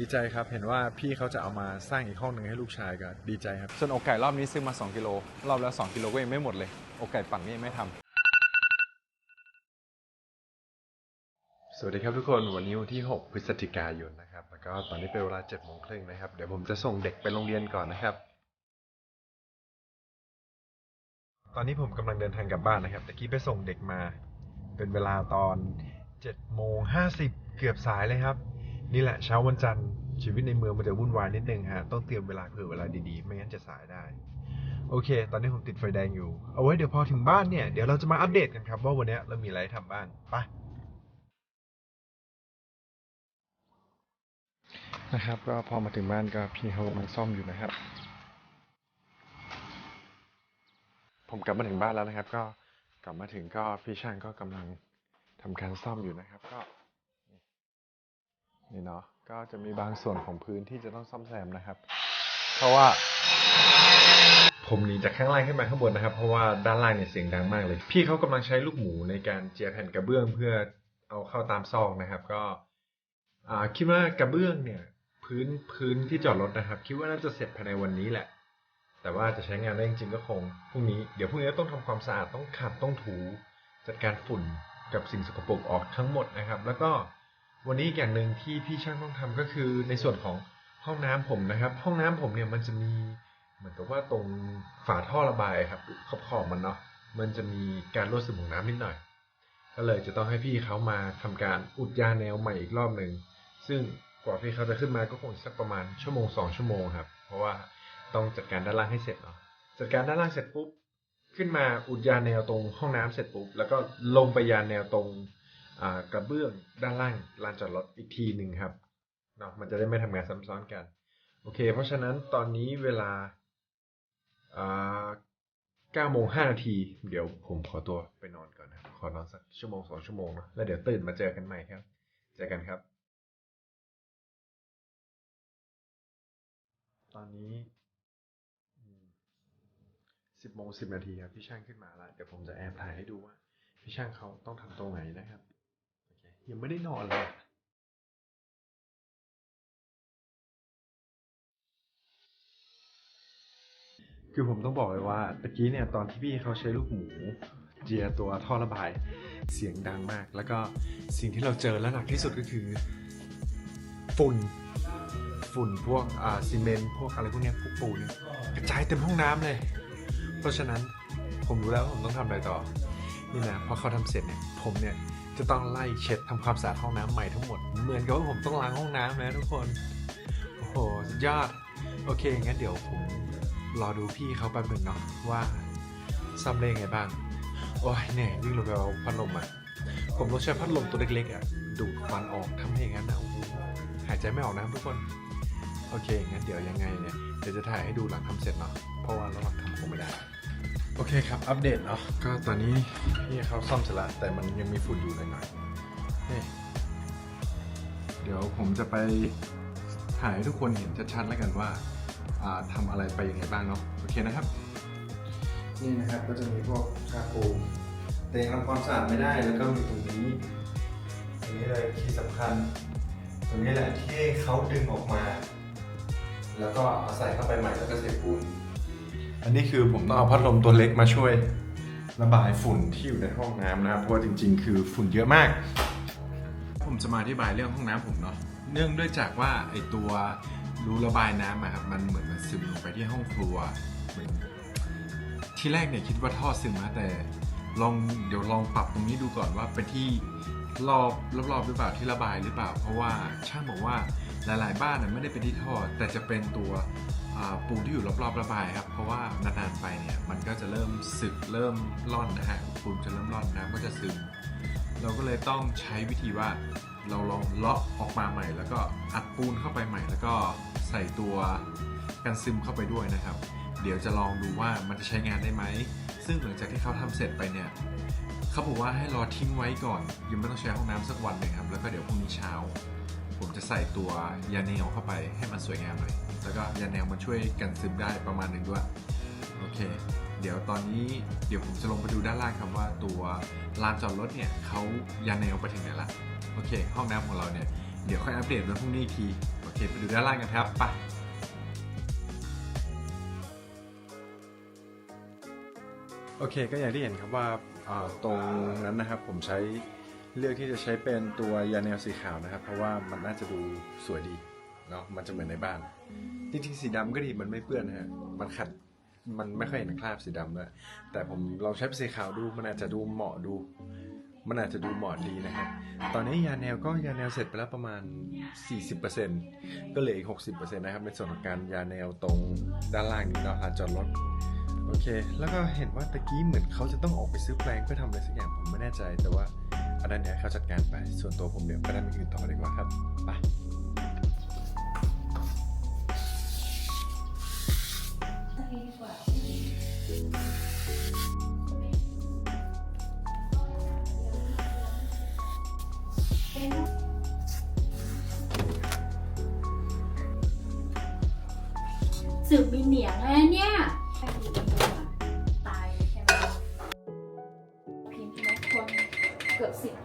ดีใจครับ เห็นว่าพี่เขาจะเอามาสร้างอีกห้องหนึ่งให้ลูกชายก็ดีใจครับ ส่วนอกไก่รอบนี้ซื้อมา 2 กิโล รอบแล้ว 2 กิโลก็ยังไม่หมดเลย อกไก่ปั่นนี่ยังไม่ทำสวัสดีครับทุกคนวันนี้วันที่ 6 พฤศจิกายนนะครับ แล้วก็ตอนนี้เป็นเวลา7โมงครึ่งนะครับ เดี๋ยวผมจะส่งเด็กไปโรงเรียนก่อนนะครับ ตอนนี้ผมกำลังเดินทางกลับบ้านนะครับตะกี้ไปส่งเด็กมา เป็นเวลาตอน7โมง50เกือบสายเลยครับ นี่แหละเช้าวันจันทร์ชีวิตในเมืองมันจะวุ่นวายนิดนึงฮะ ต้องเตรียมเวลาเผื่อเวลาดีๆ ไม่งั้นจะสายได้ โอเค ตอนนี้ผมติดไฟแดงอยู่ เอาไว้เดี๋ยวพอถึงบ้านเนี่ย เดี๋ยวเราจะมาอัปเดตกันครับว่าวันนี้เรามีอะไรทำบ้างไปนะครับ ก็พอมาถึงบ้านก็พี่เขากำลังซ่อมอยู่นะครับ ผมกลับมาถึงบ้านแล้วนะครับ ก็กลับมาถึงก็พี่ช่างก็กำลังทำการซ่อมอยู่นะครับ ก็ นี่เนาะก็จะมีบางส่วนของพื้นที่จะต้องซ่อมแซมนะครับ เพราะว่า ผมหนีจากข้างล่างขึ้นมาข้างบนนะครับ เพราะว่าด้านล่างเนี่ยเสียงดังมากเลย พี่เขากำลังใช้ลูกหมูในการเจียแผ่นกระเบื้องเพื่อเอาเข้าตามซอกนะครับ ก็คิดว่ากระเบื้องเนี่ย พื้นพื้นที่จอดรถนะครับ คิดว่าน่าจะเสร็จภายในวันนี้แหละ แต่ว่าจะใช้งานได้จริงๆก็คงพรุ่งนี้เดี๋ยวพรุ่งนี้ต้องทำความสะอาดต้องขัดต้องถู จัดการฝุ่นกับสิ่งสกปรกออกทั้งหมดนะครับ แล้วก็ วันนี้อีกอย่างหนึ่งที่พี่ช่างต้องทำก็คือในส่วนของห้องน้ำผมนะครับ ห้องน้ำผมเนี่ยมันจะมีเหมือนกับว่าตรงฝาท่อระบายครับขอบขอบมันเนาะมันจะมีการรั่วซึมของน้ำนิดหน่อย ก็เลยจะต้องให้พี่เขามาทำการอุดยาแนวใหม่อีกรอบหนึ่งซึ่งกว่าพี่เขาจะขึ้นมาก็คงสักประมาณชั่วโมงสองชั่วโมงครับ เพราะว่าต้องจัดการด้านล่างให้เสร็จเนาะจัดการด้านล่างเสร็จปุ๊บขึ้นมาอุดยาแนวตรงห้องน้ำเสร็จปุ๊บแล้วก็ลงไปยาแนวตรง กระเบื้องด้านล่างลานจอดรถอีกทีหนึ่งครับเนาะมันจะได้ไม่ทำงานซ้ำซ้อนกัน โอเค เพราะฉะนั้นตอนนี้เวลา9โมง5นาที เดี๋ยวผมขอตัวไปนอนก่อนนะขอนอนสักชั่วโมงสองชั่วโมงนะแล้วเดี๋ยวตื่นมาเจอกันใหม่ครับ เจอกันครับ ตอนนี้สิบโมงสิบนาทีครับพี่ช่างขึ้นมาแล้วเดี๋ยวผมจะแอบถ่ายให้ดูว่า พี่ช่างเขาต้องทำตรงไหนนะครับ ยังไม่ได้นอนเลยคือผมต้องบอกเลยว่าตะกี้เนี่ยตอนที่พี่เขาใช้ลูกหมู เจียตัวท่อระบายเสียงดังมาก แล้วก็สิ่งที่เราเจอและหนักที่สุดก็คือ ฝุ่นฝุ่นพวกอ่าซีเมนต์พวกอะไรพวกเนี้ยพวกปูนกระจายเต็มห้องน้ำเลย เพราะฉะนั้นผมรู้แล้วว่าผมต้องทำอะไรต่อนี่นะพอเขาทำเสร็จเนี่ยผมเนี่ย จะต้องไล่เช็ดทำความสะอาดห้องน้ำใหม่ทั้งหมด เหมือนกับว่าผมต้องล้างห้องน้ำนะทุกคน โอ้โหสุดยอด โอเค งั้นเดี๋ยวผมรอดูพี่เขาแป๊บหนึงเนาะว่าซ่อมได้ยังไงบ้าง โอ้ยเหนื่อยวิ่งลงไปเอาพัดลมอะ ผมต้องใช้พัดลมตัวเล็กๆอะ ดูดควันออกทำให้อย่างนั้นนะโอ้หายใจไม่ออกนะทุกคน โอเค งั้นเดี๋ยวยังไงเนี่ย เดี๋ยวจะถ่ายให้ดูหลังทำเสร็จเนาะ เพราะว่าระหว่างทำคงไม่ได้ โอเคครับ อัปเดตเนาะก็ตอนนี้พี่เขาซ่อมเสร็จแล้วแต่มันยังมีฝุ่นอยู่หน่อยๆนี่เดี๋ยวผมจะไปถ่ายให้ทุกคนเห็นชัดๆแล้วกันว่าอ่าทำอะไรไปยังไงบ้างเนาะโอเคนะครับ นี่นะครับก็จะมีพวกคาปูแต่ยังทำความสะอาดไม่ได้แล้วก็มีตรงนี้ตรงนี้เลยที่สำคัญตรงนี้แหละที่เขาดึงออกมา แล้วก็เอาใส่เข้าไปใหม่แล้วก็ใส่ปูน อันนี้คือผมต้องเอาพัดลมตัวเล็กมาช่วยระบายฝุ่นที่อยู่ในห้องน้ำนะครับเพราะว่าจริง ๆ คือฝุ่นเยอะมาก ผมจะมาอธิบายเรื่องห้องน้ำผมเนาะเนื่องด้วยจากว่าไอตัวรูระบายน้ำอะครับมันเหมือนมันซึมลงไปที่ห้องครัวเหมือนที่แรกเนี่ยคิดว่าท่อซึมนะแต่ลองเดี๋ยวลองปรับตรงนี้ดูก่อนว่าเป็นที่รอบรอบๆหรือเปล่าที่ระบายหรือเปล่า เพราะว่าช่างบอกว่าหลาย ๆ บ้านน่ะไม่ได้เป็นที่ท่อแต่จะเป็นตัว ปูนที่อยู่รอบๆระบายครับ เพราะว่านานๆไปเนี่ยมันก็จะเริ่มสึกเริ่มร่อนนะฮะปูนจะเริ่มร่อนน้ำก็จะซึมเราก็เลยต้องใช้วิธีว่าเราลองเลาะออกมาใหม่ แล้วก็อัดปูนเข้าไปใหม่ แล้วก็ใส่ตัวกันซึมเข้าไปด้วยนะครับ เดี๋ยวจะลองดูว่ามันจะใช้งานได้ไหม ซึ่งหลังจากที่เขาทำเสร็จไปเนี่ยเขาบอกว่าให้รอทิ้งไว้ก่อนยังไม่ต้องใช้ห้องน้ำสักวันหนึ่งครับ แล้วก็เดี๋ยวพรุ่งนี้เช้า ผมจะใส่ตัวยาแนวเข้าไปให้มันสวยงามหน่อย แล้วก็ยาแนวมันช่วยกันซึมได้ประมาณหนึ่งด้วยโอเค เดี๋ยวตอนนี้เดี๋ยวผมจะลงไปดูด้านล่างครับว่าตัวลานจอดรถเนี่ยเขายาแนวไปถึงไหนละโอเค ห้องน้ำของเราเนี่ยเดี๋ยวค่อยอัปเดตวันพรุ่งนี้อีกทีโอเคไปดูด้านล่างกันครับไปโอเคก็อย่างที่เห็นครับว่าอ่าตรงนั้นนะครับผมใช้เลือกที่จะใช้เป็นตัวยาแนวสีขาวนะครับ เพราะว่ามันน่าจะดูสวยดี เนาะมันจะเหมือนในบ้าน จริงๆสีดำก็ดีมันไม่เปื้อนนะฮะมันขัดมันไม่ค่อยเห็นคราบสีดำเลยแต่ผมลองใช้เป็นสีขาวดูมันอาจจะดูเหมาะดู มันอาจจะดูเหมาะดีนะครับ ตอนนี้ยาแนวก็ยาแนวเสร็จไปแล้วประมาณ 40%ก็เหลืออีก 60%นะครับในส่วนของการยาแนวตรงด้านล่างนี้เนาะลานจอดรถโอเค แล้วก็เห็นว่าตะกี้เหมือนเขาจะต้องออกไปซื้อแปลงเพื่อทำอะไรสักอย่างผมไม่แน่ใจแต่ว่าอันนั้นเนี่ยเขาจัดการไปส่วนตัวผมเนี่ยไปด้านอื่นต่อดีกว่าครับไป สืบมีเหนียงแล้วเนี่ยตายใช่ไหมพิมพ์ไหมคนเกือบสิบต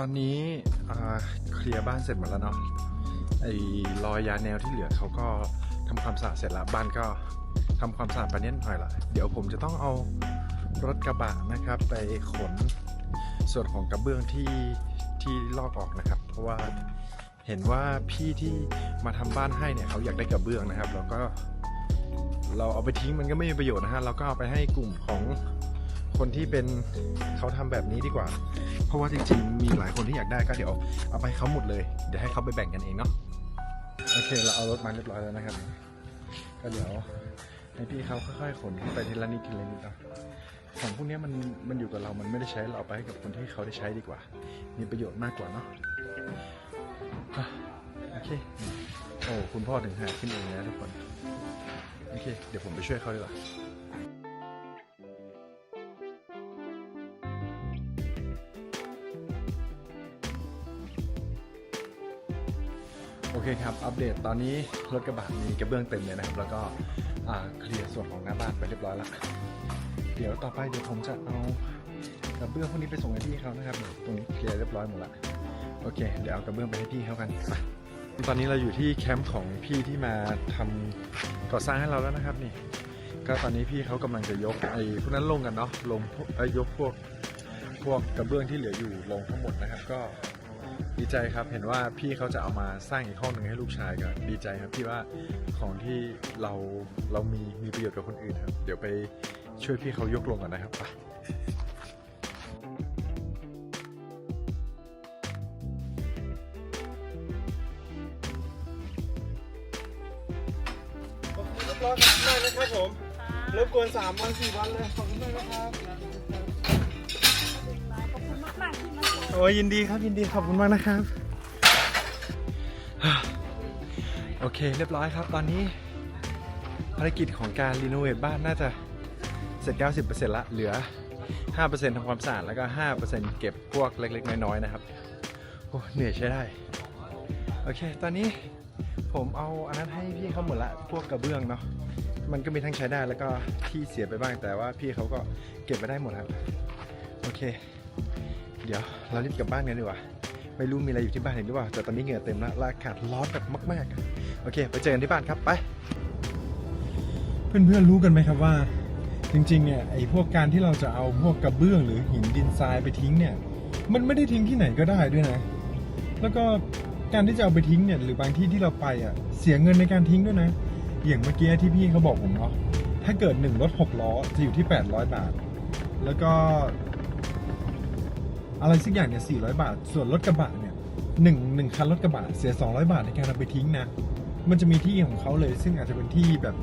อนนี้เคลียร์บ้านเสร็จหมดแล้วเนาะไอ้รอยยาแนวที่เหลือเขาก็ทำความสะอาดเสร็จแล้วบ้านก็ ทำความสะอาดไปนิดหน่อยละเดี๋ยวผมจะต้องเอารถกระบะนะครับ ไปขนส่วนของกระเบื้องที่ที่ลอกออกนะครับ เพราะว่าเห็นว่าพี่ที่มาทำบ้านให้เนี่ยเขาอยากได้กระเบื้องนะครับ แล้วก็เราเอาไปทิ้งมันก็ไม่มีประโยชน์นะฮะเราก็เอาไปให้กลุ่มของคนที่เป็นเขาทำแบบนี้ดีกว่า เพราะว่าจริงๆมีหลายคนที่อยากได้ก็เดี๋ยวเอาไปเขาหมดเลย เดี๋ยวให้เขาไปแบ่งกันเองเนาะโอเคเราเอารถมาเรียบร้อยแล้วนะครับ ก็เดี๋ยว ให้พี่เขาค่อยๆขนไปทีละนิดทีละนิดเนาะของพวกนี้มันมันอยู่กับเรา มันไม่ได้ใช้เราเอาไปให้กับคนที่เขาได้ใช้ดีกว่า มีประโยชน์มากกว่าเนาะอะโอเค โอ้ คุณพ่อถึงหาขึ้นเองนะทุกคน โอเค เดี๋ยวผมไปช่วยเขาดีกว่า โอเคครับ อัปเดตตอนนี้รถกระบะมีกระเบื้องเต็มเลยนะครับ แล้วก็เคลียร์ส่วนของหน้าบ้านไปเรียบร้อยแล้ว เดี๋ยวต่อไปเดี๋ยวผมจะเอากระเบื้องพวกนี้ไปส่งให้พี่เขานะครับ ตรงนี้เคลียร์เรียบร้อยหมดแล้วโอเค เดี๋ยวเอากระเบื้องไปให้พี่เขากันไปตอนนี้เราอยู่ที่แคมป์ของพี่ที่มาทำก่อสร้างให้เราแล้วนะครับนี่ ก็ตอนนี้พี่เขากำลังจะยกไอ้พวกนั้นลงกันเนาะ ลงพวกเอ้ยยกพวกพวกกระเบื้องที่เหลืออยู่ลงทั้งหมดนะครับ ก็ ดีใจครับเห็นว่าพี่เขาจะเอามาสร้างอีกห้องหนึ่งให้ลูกชายกันดีใจครับที่ว่าของที่เราเรามีมีประโยชน์กับคนอื่นครับ เดี๋ยวไปช่วยพี่เขายกลงก่อนนะครับไปรียบร้อยมากนะครับผมรบกวนสามวันสี่วันเลยขอบคุณมากนะครับ อ้ยยินดีครับยินดีขอบคุณมากนะครับ โอเคเรียบร้อยครับ ตอนนี้ภารกิจของการรีโนเวทบ้านน่าจะเสร็จ 90%ละเหลือ 5%ทำความสะอาดแล้วก็ 5%เก็บพวกเล็ก ๆ น้อย ๆ นะครับโอ้เหนื่อยใช้ได้ โอเค ตอนนี้ผมเอาอันนั้นให้พี่เขาหมดละพวกกระเบื้องเนาะมันก็มีทั้งใช้ได้แล้วก็ที่เสียไปบ้างแต่ว่าพี่เขาก็เก็บไปได้หมดครับ โอเค เดี๋ยวเรารีบกลับบ้านกันดีกว่า ไม่รู้มีอะไรอยู่ที่บ้านอีกหรือเปล่า แต่ตอนนี้เหงื่อเต็มแล้วละอากาศร้อนแบบมาก ๆ โอเค ไปเจอกันที่บ้านครับ ไป เพื่อนๆรู้กันไหมครับว่า จริงๆเนี่ยไอ้พวกการที่เราจะเอาพวกกระเบื้องหรือหินดินทรายไปทิ้งเนี่ย มันไม่ได้ทิ้งที่ไหนก็ได้ด้วยนะ แล้วก็การที่จะเอาไปทิ้งเนี่ยหรือบางที่ที่เราไปอะเสียเงินในการทิ้งด้วยนะ อย่างเมื่อกี้ที่พี่เขาบอกผมเนาะถ้าเกิดหนึ่งรถหกล้อจะอยู่ที่ 800 บาท แล้วก็ อะไรสักอย่างเนี่ย400บาท ส่วนรถกระบะเนี่ยหนึ่งหนึ่งคันรถกระบะเสีย200บาทในการเอาไปทิ้งนะ มันจะมีที่ของเขาเลย ซึ่งอาจจะเป็นที่แบบ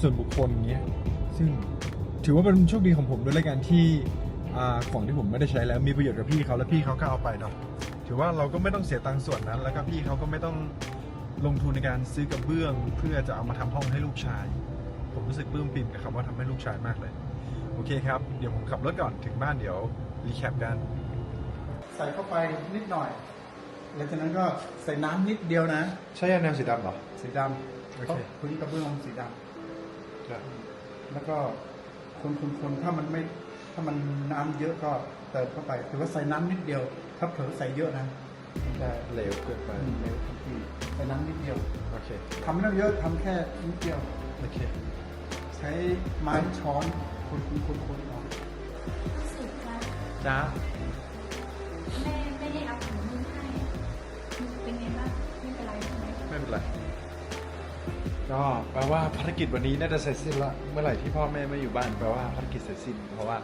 ส่วนบุคคลเงี้ย ซึ่งถือว่าเป็นโชคดีของผมด้วยละกันที่ของที่ผมไม่ได้ใช้แล้วมีประโยชน์กับพี่เขาแล้วพี่เขาก็เอาไปเนาะถือว่าเราก็ไม่ต้องเสียตังค์ส่วนนั้น แล้วก็พี่เขาก็ไม่ต้องลงทุนในการซื้อกระเบื้อง เพื่อจะเอามาทำห้องให้ลูกชาย ผมรู้สึกปลื้มปิ่มกับคำว่าทำให้ลูกชายมากเลย โอเคครับ เดี๋ยวผมขับรถก่อนถึงบ้านเดี๋ยวรีแคปกัน ใส่เข้าไปนิดหน่อยแล้วจากนั้นก็ใส่น้ำนิดเดียวนะ ใช้ยาแนวสีดำเหรอ สีดำโอเค เพราะพื้นกระเบื้องมันสีดครับแล้วก็คนคนคนถ้ามันไม่ถ้ามันน้ำเยอะก็เติมเข้าไปถือว่าใส่น้ำนิดเดียว ถ้าเผลอใส่เยอะนะจะเหลวเกินไปเร็วทันทีใส่น้ำนิดเดียวโอเค ทำไม่ต้องเยอะทำแค่นิดเดียว โอเค ใช้ไม้ช้อนคนคนคนคนออกสุดค่ะจ้า ไหมไม่เป็นไรก็แปลว่าภารกิจวันนี้น่าจะเสร็จสิ้นละเมื่อไหร่ที่พ่อแม่ไม่อยู่บ้านแปลว่าภารกิจเสร็จสิ้น เพราะว่า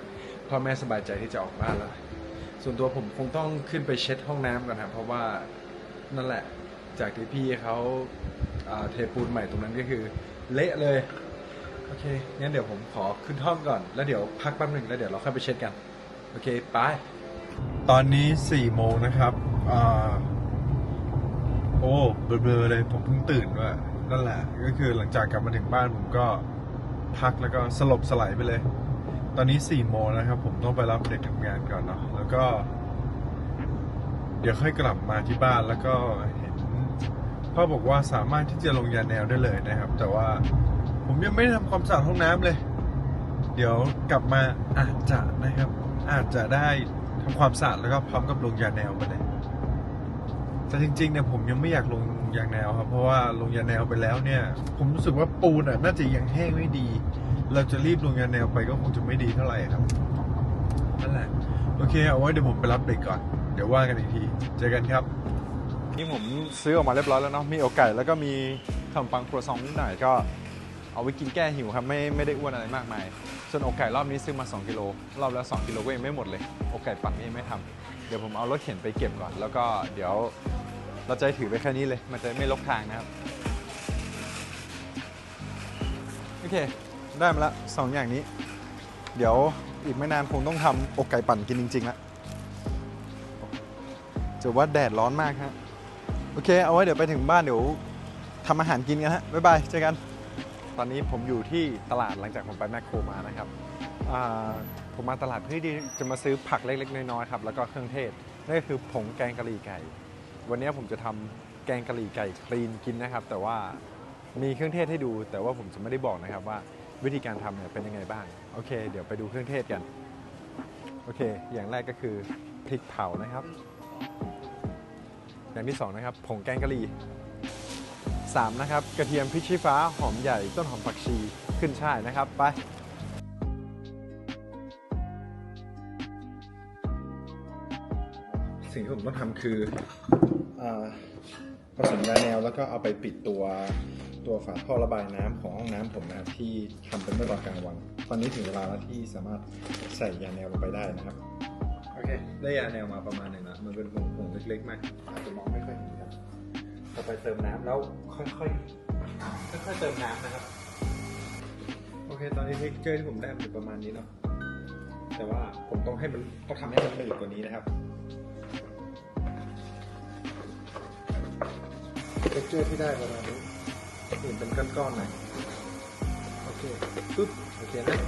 พ่อแม่สบายใจที่จะออกบ้านแล้วส่วนตัวผมคงต้องขึ้นไปเช็ดห้องน้ำก่อนครับเพราะว่านั่นแหละจากที่พี่เขาเทปูนใหม่ตรงนั้นก็คือ เละเลยโอเคงั้นเดี๋ยวผมขอขึ้นห้องก่อน แล้วเดี๋ยวพักแป๊บหนึ่งแล้วเดี๋ยวเราค่อยไปเช็ดกันโอเคไปตอนนี้4โมงนะครับ โอ้เบลอๆเลยผมเพิ่งตื่นว่านั่นแหละก็คือหลังจากกลับมาถึงบ้านผมก็พักแล้วก็สลบสลายไปเลย ตอนนี้4ี่โมงนะครับ ผมต้องไปรับเด็กทำงานก่อนเนาะแล้วก็ เดี๋ยวค่อยกลับมาที่บ้านแล้วก็เห็นพ่อบอกว่าสามารถที่จะลงยาแนวได้เลยนะครับ แต่ว่าผมยังไม่ได้ทำความสะอาดห้องน้ำเลย เดี๋ยวกลับมาอาจจะนะครับ อาจจะได้ทำความสะอาดแล้วก็พร้อมกับลงยาแนวไปเลย แต่จริงๆเนี่ยผมยังไม่อยากลงยางแนวครับ เพราะว่าลงยางแนวไปแล้วเนี่ย ผมรู้สึกว่าปูนอะน่าจะยังแห้งไม่ดี เราจะรีบลงยางแนวไปก็คงจะไม่ดีเท่าไหร่ครับนั่นแหละโอเคเอาไว้เดี๋ยวผมไปรับเด็กก่อน เดี๋ยวว่ากันอีกทีเจอกันครับ นี่ผมซื้อออกมาเรียบร้อยแล้วเนาะมีอกไก่แล้วก็มีขนมปังครัวซองนิดหน่อยก็ เอาไว้กินแก้หิวครับไม่ไม่ได้อ้วนอะไรมากมายส่วนอกไก่รอบนี้ซื้อมา 2 กิโลรอบแล้ว 2 กิโลก็ยังไม่หมดเลยอกไก่ปั่นก็ยังไม่ทำ เดี๋ยวผมเอารถเข็นไปเก็บก่อน แล้วก็เดี๋ยวเราจะถือไปแค่นี้เลย มันจะไม่ลกทางนะครับ โอเค ได้มาละสองอย่างนี้ เดี๋ยวอีกไม่นานคงต้องทำอกไก่ปั่นกินจริงๆละจะว่าแดดร้อนมากฮะ โอเค เอาไว้เดี๋ยวไปถึงบ้านเดี๋ยวทำอาหารกินกันฮะ บ๊ายบาย เจอกัน ตอนนี้ผมอยู่ที่ตลาดหลังจากผมไปแมคโครมานะครับผมมาตลาดเพื่อที่จะมาซื้อผักเล็กๆ น้อยๆครับแล้วก็เครื่องเทศนั่นก็คือผงแกงกะหรี่ไก่ วันนี้ผมจะทำแกงกะหรี่ไก่คลีนกินนะครับ แต่ว่ามีเครื่องเทศให้ดู แต่ว่าผมจะไม่ได้บอกนะครับว่าวิธีการทำเนี่ยเป็นยังไงบ้างโอเค เดี๋ยวไปดูเครื่องเทศกันโอเค อย่างแรกก็คือพริกเผานะครับ อย่างที่สองนะครับผงแกงกะหรี่ สามนะครับกระเทียมพริกชี้ฟ้าหอมใหญ่ต้นหอมผักชีขึ้นช่ายนะครับไปสิ่งที่ผมต้องทำคืออาผสมยาแนวแล้วก็เอาไปปิดตัวตัวฝาท่อระบายน้ำของห้องน้ำผมนะครับที่ทำเป็นเมื่อตอนกลางวัน ตอนนี้ถึงเวลาแล้วที่สามารถใส่ยาแนวลงไปได้นะครับโอเคได้ยาแนวมาประมาณหนึ่งนะมันเป็นผงผงเล็กๆมากอาจจะมองไม่ค่อยเห็นครับ ต่อไปเติมน้ำแล้วค่อยๆค่อยๆเติมน้ำนะครับ โอเค ตอนนี้เทคเจอร์ที่ผมได้มันอยู่ประมาณนี้เนาะแต่ว่าผมต้องให้มันต้องทำให้มันหนืดกว่านี้นะครับเทคเจอร์ที่ได้ประมาณนี้เห็นเป็นก้อนๆหน่อยโอเคปึ๊บโอเคนะ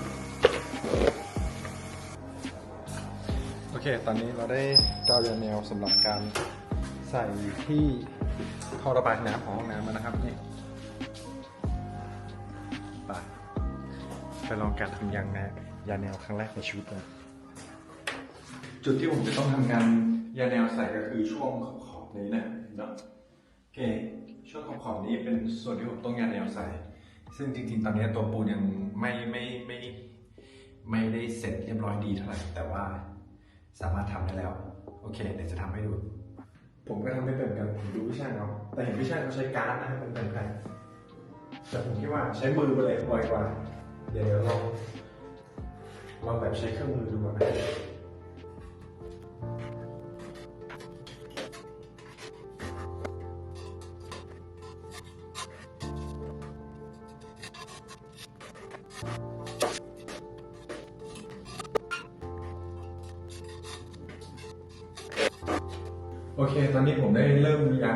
โอเค ตอนนี้เราได้กาวยาแนวสำหรับการใส่ที่ ท่อระบายน้ำของห้องน้ำแล้วนะครับนี่ไปไปลองการทำยางแนวยาแนวครั้งแรกในชีวิตเลยจุดที่ผมจะต้องทำงานยาแนวใส่ก็คือช่วงขอบๆนี้นะเนาะโอเคช่วงขอบๆนี้เป็นส่วนที่ผมต้องยาแนวใส่ ซึ่งจริงๆ ตอนนี้ตัวปูนยังไม่ไม่ไม่ไม่ได้เสร็จเรียบร้อยดีเท่าไหร่แต่ว่าสามารถทำได้แล้ว โอเค เดี๋ยวจะทำให้ดู ผมก็ทำไม่เป็นกันผมดูพี่ช่างเขาแต่เห็นพี่ช่างเขาใช้การ์ดนะครับเป็นเป็นใครแต่ผมคิดว่าใช้มือไปเลยบ่อยกว่า เดี๋ยวลองลองแบบใช้เครื่องมือดูก่อนนะ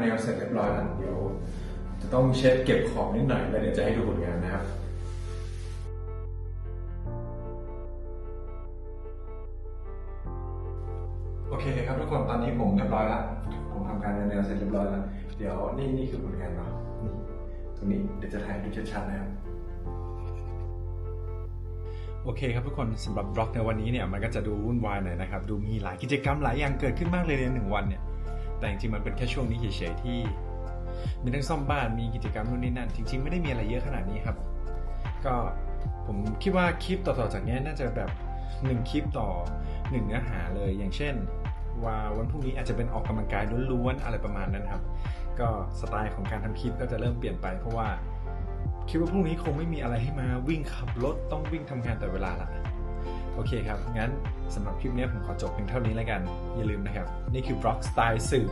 แนวเสร็จเรียบร้อยแล้วเดี๋ยว จะต้องเช็ดเก็บของนิดหน่อยแล้วเดี๋ยวจะให้ดูผลงานนะครับโอเคครับทุกคนตอนนี้ผมเรียบร้อยแล้วผมทำการยาแนวเสร็จเรียบร้อยแล้ว เดี๋ยวนี่นี่คือผลงานเนาะนี่ตรงนี้เดี๋ยวจะถ่ายดูชัดๆนะครับโอเคครับทุกคนสำหรับบล็อกในวันนี้เนี่ยมันก็จะดูวุ่นวายหน่อยนะครับ ดูมีหลายกิจกรรมหลายอย่างเกิดขึ้นมากเลยในหนึ่งวันเนี่ย แต่จริงๆมันเป็นแค่ช่วงนี้เฉยๆที่ มีทั้งซ่อมบ้านมีกิจกรรมนู่นนี่นั่น จริง ๆ ไม่ได้มีอะไรเยอะขนาดนี้ครับ ก็ผมคิดว่าคลิปต่อๆจากนี้น่าจะแบบหนึ่งคลิปต่อหนึ่งเนื้อหาเลยอย่างเช่น ว่าวันพรุ่งนี้อาจจะเป็นออกกำลังกายล้วนๆอะไรประมาณนั้นครับ ก็สไตล์ของการทำคลิปก็จะเริ่มเปลี่ยนไปเพราะว่าคิดว่าพรุ่งนี้คงไม่มีอะไรให้มาวิ่งขับรถต้องวิ่งทำงานแต่เวลาละ โอเคครับ งั้นสำหรับคลิปนี้ผมขอจบเพียงเท่านี้แล้วกัน อย่าลืมนะครับ นี่คือบล็อกสไตล์สื่อ